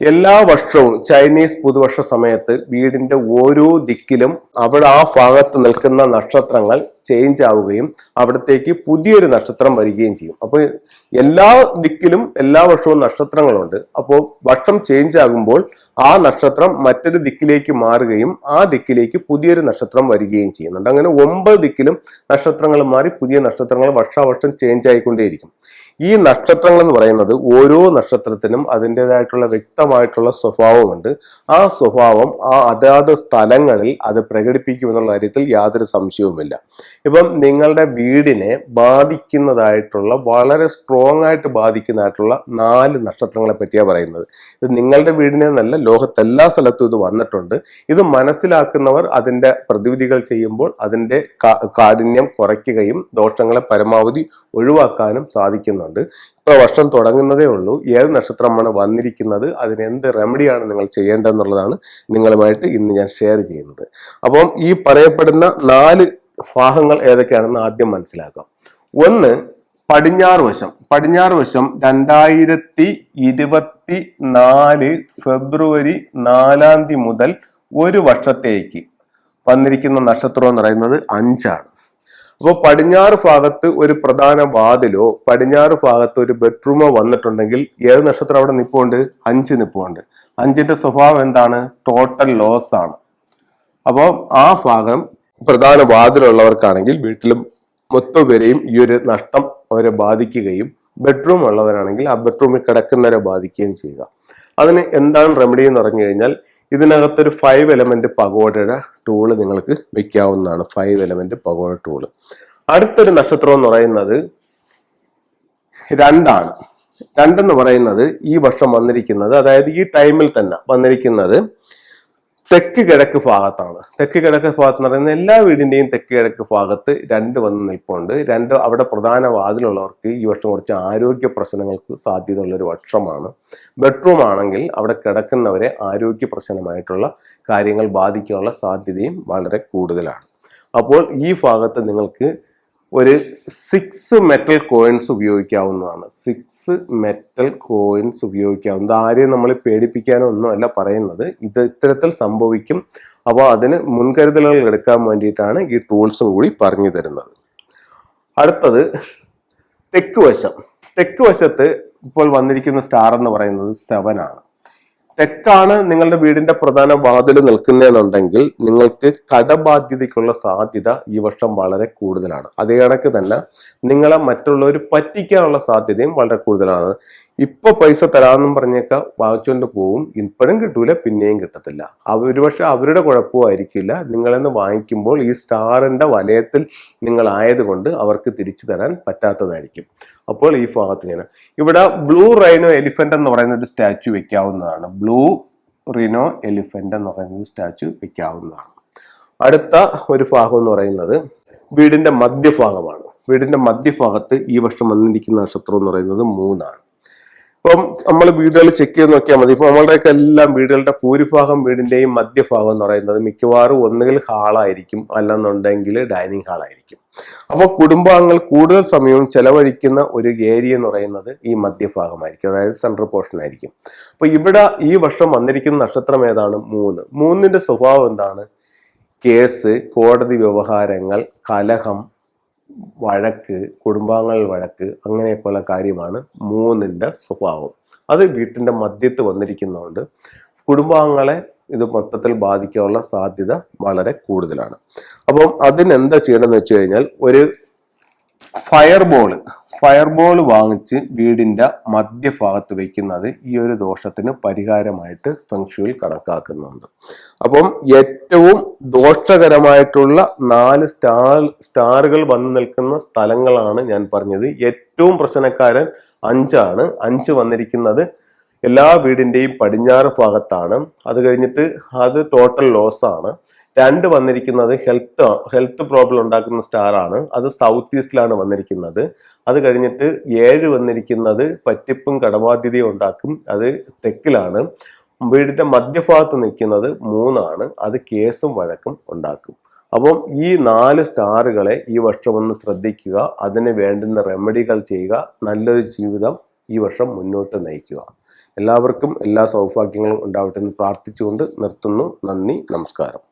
എല്ലാ വർഷവും ചൈനീസ് പുതുവർഷ സമയത്ത് വീടിന്റെ ഓരോ ദിക്കിലും അവിടെ ആ ഭാഗത്ത് നിൽക്കുന്ന നക്ഷത്രങ്ങൾ ചേഞ്ച് ആവുകയും അവിടത്തേക്ക് പുതിയൊരു നക്ഷത്രം വരികയും ചെയ്യും. അപ്പോൾ എല്ലാ ദിക്കിലും എല്ലാ വർഷവും നക്ഷത്രങ്ങളുണ്ട്. അപ്പോൾ വർഷം ചേഞ്ച് ആകുമ്പോൾ ആ നക്ഷത്രം മറ്റൊരു ദിക്കിലേക്ക് മാറുകയും ആ ദിക്കിലേക്ക് പുതിയൊരു നക്ഷത്രം വരികയും ചെയ്യുന്നുണ്ട്. അങ്ങനെ ഒമ്പത് ദിക്കിലും നക്ഷത്രങ്ങൾ മാറി പുതിയ നക്ഷത്രങ്ങൾ വർഷാവർഷം ചേഞ്ച് ആയിക്കൊണ്ടേയിരിക്കും. ഈ നക്ഷത്രങ്ങൾ എന്ന് പറയുന്നത് ഓരോ നക്ഷത്രത്തിനും അതിന്റെതായിട്ടുള്ള വ്യക്തമായിട്ടുള്ള സ്വഭാവമുണ്ട്. ആ സ്വഭാവം ആ അതാത് സ്ഥലങ്ങളിൽ അത് പ്രകടിപ്പിക്കുമെന്നുള്ള കാര്യത്തിൽ യാതൊരു സംശയവുമില്ല. ഇപ്പം നിങ്ങളുടെ വീടിനെ ബാധിക്കുന്നതായിട്ടുള്ള വളരെ സ്ട്രോങ് ആയിട്ട് ബാധിക്കുന്നതായിട്ടുള്ള നാല് നക്ഷത്രങ്ങളെ പറ്റിയാണ് പറയുന്നത്. ഇത് നിങ്ങളുടെ വീടിനെ നല്ല ലോകത്തെല്ലാ സ്ഥലത്തും ഇത് വന്നിട്ടുണ്ട്. ഇത് മനസ്സിലാക്കുന്നവർ അതിന്റെ പ്രതിവിധികൾ ചെയ്യുമ്പോൾ അതിന്റെ കാഠിന്യം കുറയ്ക്കുകയും ദോഷങ്ങളെ പരമാവധി ഒഴിവാക്കാനും സാധിക്കുന്നുണ്ട്. ഇപ്പോൾ വർഷം തുടങ്ങുന്നതേ ഉള്ളൂ. ഏത് നക്ഷത്രമാണ് വന്നിരിക്കുന്നത് അതിനെന്ത് റെമഡിയാണ് നിങ്ങൾ ചെയ്യേണ്ടതെന്നുള്ളതാണ് നിങ്ങളുമായിട്ട് ഇന്ന് ഞാൻ ഷെയർ ചെയ്യുന്നത്. അപ്പം ഈ പറയപ്പെടുന്ന നാല് ഭാഗങ്ങൾ ഏതൊക്കെയാണെന്ന് ആദ്യം മനസ്സിലാക്കാം. ഒന്ന് പടിഞ്ഞാറ് വശം. പടിഞ്ഞാറ് വശം രണ്ടായിരത്തി ഇരുപത്തി നാല് ഫെബ്രുവരി നാലാം തീയതി മുതൽ ഒരു വർഷത്തേക്ക് വന്നിരിക്കുന്ന നക്ഷത്രം എന്ന് പറയുന്നത് അഞ്ചാണ്. അപ്പോൾ പടിഞ്ഞാറ് ഭാഗത്ത് ഒരു പ്രധാന വാതിലോ പടിഞ്ഞാറ് ഭാഗത്ത് ഒരു ബെഡ്റൂമോ വന്നിട്ടുണ്ടെങ്കിൽ ഏത് നക്ഷത്രം അവിടെ നിപ്പുണ്ട്? അഞ്ച് നിപ്പുണ്ട്. അഞ്ചിന്റെ സ്വഭാവം എന്താണ്? ടോട്ടൽ ലോസ് ആണ് അപ്പോൾ ആ ഭാഗം പ്രധാന വാതിലുള്ളവർക്കാണെങ്കിൽ വീട്ടിലും മൊത്തം പേരെയും ഈ ഒരു നഷ്ടം അവരെ ബാധിക്കുകയും ബെഡ്റൂം ഉള്ളവരാണെങ്കിൽ ആ ബെഡ്റൂമിൽ കിടക്കുന്നവരെ ബാധിക്കുകയും ചെയ്യുക. അതിന് എന്താണ് റെമഡി എന്ന് പറഞ്ഞു കഴിഞ്ഞാൽ ഇതിനകത്തൊരു ഫൈവ് എലമെന്റ് പഗോഡയുടെ ടൂൾ നിങ്ങൾക്ക് വെക്കാവുന്നതാണ്. ഫൈവ് എലമെന്റ് പഗോഡ ടൂൾ അടുത്തൊരു നക്ഷത്രം എന്ന് പറയുന്നത് രണ്ടാണ്. രണ്ടെന്ന് പറയുന്നത് ഈ വർഷം വന്നിരിക്കുന്നത് അതായത് ഈ ടൈമിൽ തന്നെ വന്നിരിക്കുന്നത് തെക്ക് കിഴക്ക് ഭാഗത്താണ്. തെക്ക് കിഴക്ക് ഭാഗത്ത് എന്ന് പറയുന്നത് എല്ലാ വീടിന്റെയും തെക്ക് കിഴക്ക് ഭാഗത്ത് രണ്ട് വന്ന് നിൽപ്പുണ്ട്. രണ്ട് അവിടെ പ്രധാന വാതിലുള്ളവർക്ക് ഈ വർഷം കുറച്ച് ആരോഗ്യ പ്രശ്നങ്ങൾക്ക് സാധ്യതയുള്ള ഒരു വർഷമാണ്. ബെഡ്റൂം ആണെങ്കിൽ അവിടെ കിടക്കുന്നവരെ ആരോഗ്യ പ്രശ്നമായിട്ടുള്ള കാര്യങ്ങൾ ബാധിക്കാനുള്ള സാധ്യതയും വളരെ കൂടുതലാണ്. അപ്പോൾ ഈ ഭാഗത്ത് നിങ്ങൾക്ക് ഒരു സിക്സ് മെറ്റൽ കോയിൻസ് ഉപയോഗിക്കാവുന്നതാണ്. സിക്സ് മെറ്റൽ കോയിൻസ് ഉപയോഗിക്കാവുന്നത് ആരെയും നമ്മൾ പേടിപ്പിക്കാനോ ഒന്നുമല്ല പറയുന്നത്. ഇത് ഇത്തരത്തിൽ സംഭവിക്കും. അപ്പോൾ അതിന് മുൻകരുതലുകൾ എടുക്കാൻ വേണ്ടിയിട്ടാണ് ഈ ടൂൾസും കൂടി പറഞ്ഞു തരുന്നത്. അടുത്തത് തെക്ക് വശം. തെക്ക് വശത്ത് ഇപ്പോൾ വന്നിരിക്കുന്ന സ്റ്റാർ എന്ന് പറയുന്നത് സെവൻ ആണ്. തെക്കാണ് നിങ്ങളുടെ വീടിന്റെ പ്രധാന വാതിൽ നിൽക്കുന്നതെന്നുണ്ടെങ്കിൽ നിങ്ങൾക്ക് കടബാധ്യതയ്ക്കുള്ള സാധ്യത ഈ വർഷം വളരെ കൂടുതലാണ്. അതേ കണക്ക് തന്നെ നിങ്ങളെ മറ്റുള്ളവർ പറ്റിക്കാനുള്ള സാധ്യതയും വളരെ കൂടുതലാണ്. ഇപ്പൊ പൈസ തരാമെന്നും പറഞ്ഞേക്ക വാങ്ങിച്ചുകൊണ്ട് പോവും. ഇപ്പോഴും കിട്ടൂല പിന്നെയും കിട്ടത്തില്ല. ഒരുപക്ഷെ അവരുടെ കുഴപ്പമായിരിക്കില്ല നിങ്ങളെന്ന് വാങ്ങിക്കുമ്പോൾ ഈ സ്റ്റാറിന്റെ വലയത്തിൽ നിങ്ങൾ ആയതുകൊണ്ട് അവർക്ക് തിരിച്ചു തരാൻ പറ്റാത്തതായിരിക്കും. അപ്പോൾ ഈ ഭാഗത്ത് ഇങ്ങനെ. ഇവിടെ ബ്ലൂ റൈനോ എലിഫന്റ് എന്ന് പറയുന്ന ഒരു സ്റ്റാച്ചു വെക്കാവുന്നതാണ്. ബ്ലൂ റിനോ എലിഫന്റ് എന്ന് പറയുന്ന സ്റ്റാച്ചു വെക്കാവുന്നതാണ്. അടുത്ത ഒരു ഭാഗം എന്ന് പറയുന്നത് വീടിന്റെ മധ്യഭാഗമാണ്. വീടിന്റെ മധ്യഭാഗത്ത് ഈ വർഷം വന്നിരിക്കുന്ന നക്ഷത്രം എന്ന് പറയുന്നത് മൂന്നാണ്. ഇപ്പം നമ്മൾ വീടുകൾ ചെക്ക് ചെയ്ത് നോക്കിയാൽ മതി. ഇപ്പൊ നമ്മളുടെയൊക്കെ എല്ലാം വീടുകളുടെ ഭൂരിഭാഗം വീടിന്റെയും മധ്യഭാഗം എന്ന് പറയുന്നത് മിക്കവാറും ഒന്നുകിൽ ഹാളായിരിക്കും അല്ലെന്നുണ്ടെങ്കിൽ ഡൈനിങ് ഹാളായിരിക്കും അപ്പോൾ കുടുംബാംഗങ്ങൾ കൂടുതൽ സമയവും ചെലവഴിക്കുന്ന ഒരു ഏരിയ എന്ന് പറയുന്നത് ഈ മധ്യഭാഗമായിരിക്കും. അതായത് സെൻട്രൽ പോർഷൻ ആയിരിക്കും. അപ്പൊ ഇവിടെ ഈ വർഷം വന്നിരിക്കുന്ന നക്ഷത്രം ഏതാണ്? മൂന്ന്. മൂന്നിന്റെ സ്വഭാവം എന്താണ്? കേസ് കോടതി വ്യവഹാരങ്ങൾ കലഹം വഴക്ക് കുടുംബാംഗങ്ങൾ വഴക്ക് അങ്ങനെയൊക്കെയുള്ള കാര്യമാണ് മൂന്നിന്റെ സ്വഭാവം. അത് വീട്ടിന്റെ മധ്യത്ത് വന്നിരിക്കുന്നതുകൊണ്ട് കുടുംബാംഗങ്ങളെ ഇത് മൊത്തത്തിൽ ബാധിക്കാനുള്ള സാധ്യത വളരെ കൂടുതലാണ്. അപ്പം അതിനെന്താ ചെയ്യണമെന്ന് വെച്ച് കഴിഞ്ഞാൽ ഒരു ഫയർ ബോൾ ഫയർ ബോൾ വാങ്ങിച്ച് വീടിന്റെ മധ്യഭാഗത്ത് വയ്ക്കുന്നത് ഈ ഒരു ദോഷത്തിന് പരിഹാരമായിട്ട് ഫെങ്ഷുവിൽ കണക്കാക്കുന്നുണ്ട്. അപ്പം ഏറ്റവും ദോഷകരമായിട്ടുള്ള നാല് സ്റ്റാർ സ്റ്റാറുകൾ വന്നു നിൽക്കുന്ന സ്ഥലങ്ങളാണ് ഞാൻ പറഞ്ഞത്. ഏറ്റവും പ്രശ്നക്കാരൻ അഞ്ചാണ്. അഞ്ച് വന്നിരിക്കുന്നത് എല്ലാ വീടിന്റെയും പടിഞ്ഞാറ് ഭാഗത്താണ്. അത് കഴിഞ്ഞിട്ട് അത് ടോട്ടൽ ലോസ് ആണ്. രണ്ട് വന്നിരിക്കുന്നത് ഹെൽത്ത് ഹെൽത്ത് പ്രോബ്ലം ഉണ്ടാക്കുന്ന സ്റ്റാർ ആണ് അത് സൗത്ത് ഈസ്റ്റിലാണ് വന്നിരിക്കുന്നത്. അത് കഴിഞ്ഞിട്ട് ഏഴ് വന്നിരിക്കുന്നത് പറ്റിപ്പും കടബാധ്യതയും ഉണ്ടാക്കും. അത് തെക്കിലാണ്. വീടിന്റെ മധ്യഭാഗത്ത് നിൽക്കുന്നത് മൂന്നാണ്. അത് കേസും വഴക്കും ഉണ്ടാക്കും. അപ്പം ഈ നാല് സ്റ്റാറുകളെ ഈ വർഷം ഒന്ന് ശ്രദ്ധിക്കുക. അതിന് വേണ്ടുന്ന റെമഡികൾ ചെയ്യുക. നല്ലൊരു ജീവിതം ഈ വർഷം മുന്നോട്ട് നയിക്കുക. എല്ലാവർക്കും എല്ലാ സൗഭാഗ്യങ്ങളും ഉണ്ടാവട്ടെ എന്ന് പ്രാർത്ഥിച്ചുകൊണ്ട് നിർത്തുന്നു. നന്ദി നമസ്കാരം.